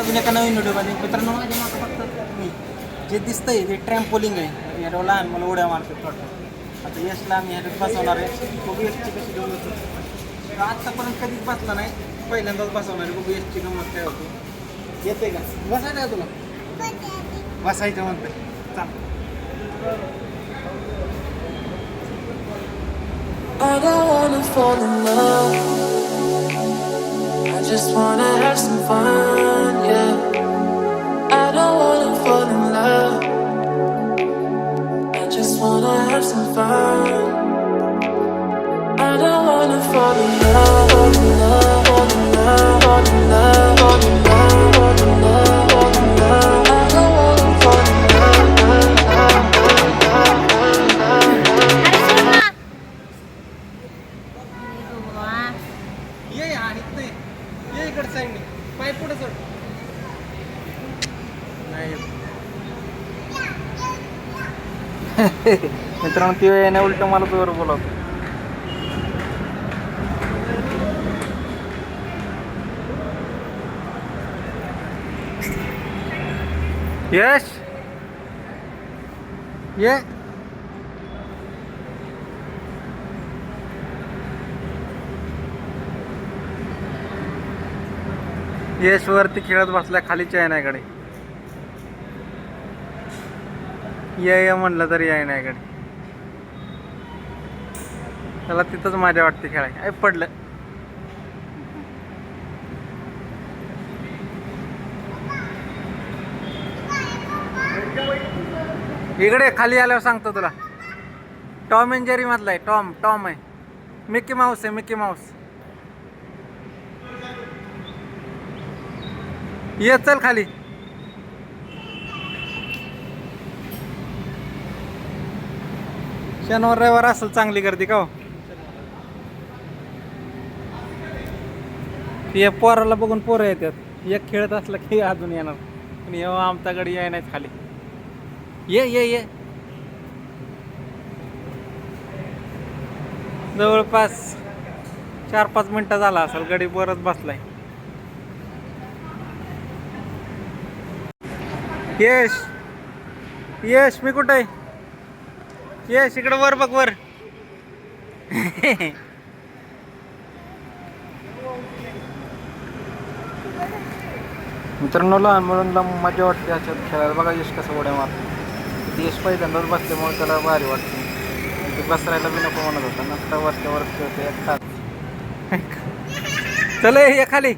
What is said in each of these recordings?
अजून एका नवीन व्हिडिओमध्ये मित्रांनो माझ्या मागं फक्त मी. जे दिसतंय ते ट्रॅम्पोलिंग आहे. याच्यावर लहान मला उड्या मारतात आता यशला आम्ही ह्याच्यात बसवणार आहे. बघू यशची कशी गमत होती. आत्तापर्यंत कधीच बसला नाही. पहिल्यांदाच बसवणार आहे. बघू यशची गमत काय होती. येते का? बसायचं का तुला? बसायचं म्हणतं चाल. I don't wanna fall in love. I just wanna have some fun, just wanna have some fun. I don't wanna fall in love, fall in love, fall in love, fall in love, मित्रांनो ती येण्या उलट मला जोर बोलावतो. यश! ये! यश वरती खेळत बसल्या खाली चायनाकडे या ये म्हणलं तरी आहे नाही इकडे. त्याला तिथंच माझ्या वाटते खेळाय ऐ पडलं. इकडे खाली आल्यावर सांगतो तुला. टॉम अँड जेरी मधला आहे. टॉम टॉम आहे. मिकी माऊस आहे मिकी माऊस. ये चल खाली. शनिवार रविवार असेल चांगली गर्दी का हो? या पोराला बघून पोरं येतात. एक खेळत असलं की अजून येणार. पण येऊ आमच्याकडे याय नाही खाली. ये ये ये. जवळपास चार पाच मिनिटं झाला असेल. गडी बरंच बसलाय. यश. यश मी कुठं आहे? यश इकडं वर बघ वर. मित्रांनो लहान मुलांना मजा वाटते ह्याच्यात खेळायला. बघा यश कसं उड्या मारतो. यश पहिल्यांदाच बसल्यामुळे त्याला भारी वाटते. ते बसरायला बी नको म्हणत होता. नसता वरच्या वर खेळते एकटाच चल ये खाली.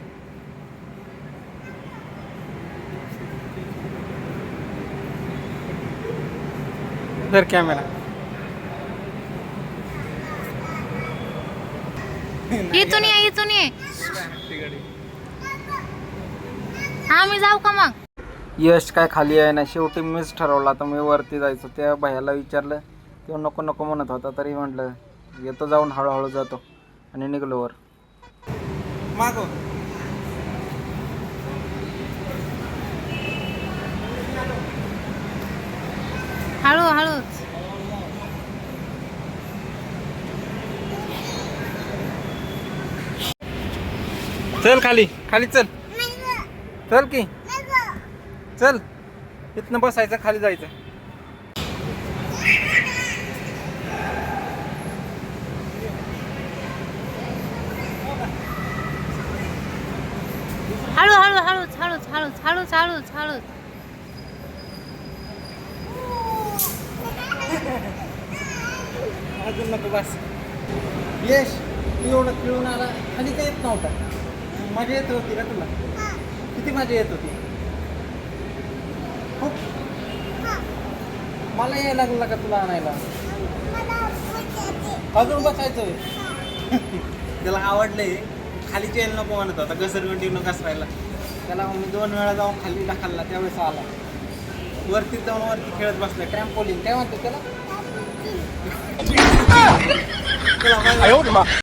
धर कॅमेरा इथून ये इथून ये. हा मी जाऊ का मग? यश काय खाली आहे ना शेवटी मीच ठरवलं आता मी वरती जायचं. त्या भैयाला विचारलं तेव्हा नको नको म्हणत होता तरी म्हटलं येतो जाऊन हळूहळू जातो. आणि निघलो वर. मागो हळू हळूच चल खाली. खाली चल. चल की. चल. इथनं बसायचं खाली जायचं. हळू हळू हळूच हळूच हळूच हळूच हळूच हळूच अजून नको बस. यश तू एवढं खेळून आला खाली काय येत नव्हता? मजा येत होती का तुला? किती मजा येत होती? खूप. मला यायला लागला का तुला आणायला? अजून बसायचं त्याला आवडलंय. खाली यायला नको म्हणत होता. घसरगंडी नको घसरायला त्याला मी दोन वेळा जाऊन खाली ढकलला. त्यावेळेस आला. वरती जाऊन वरती खेळत बसला. ट्रॅम्पोलिंग काय म्हणतो त्याला?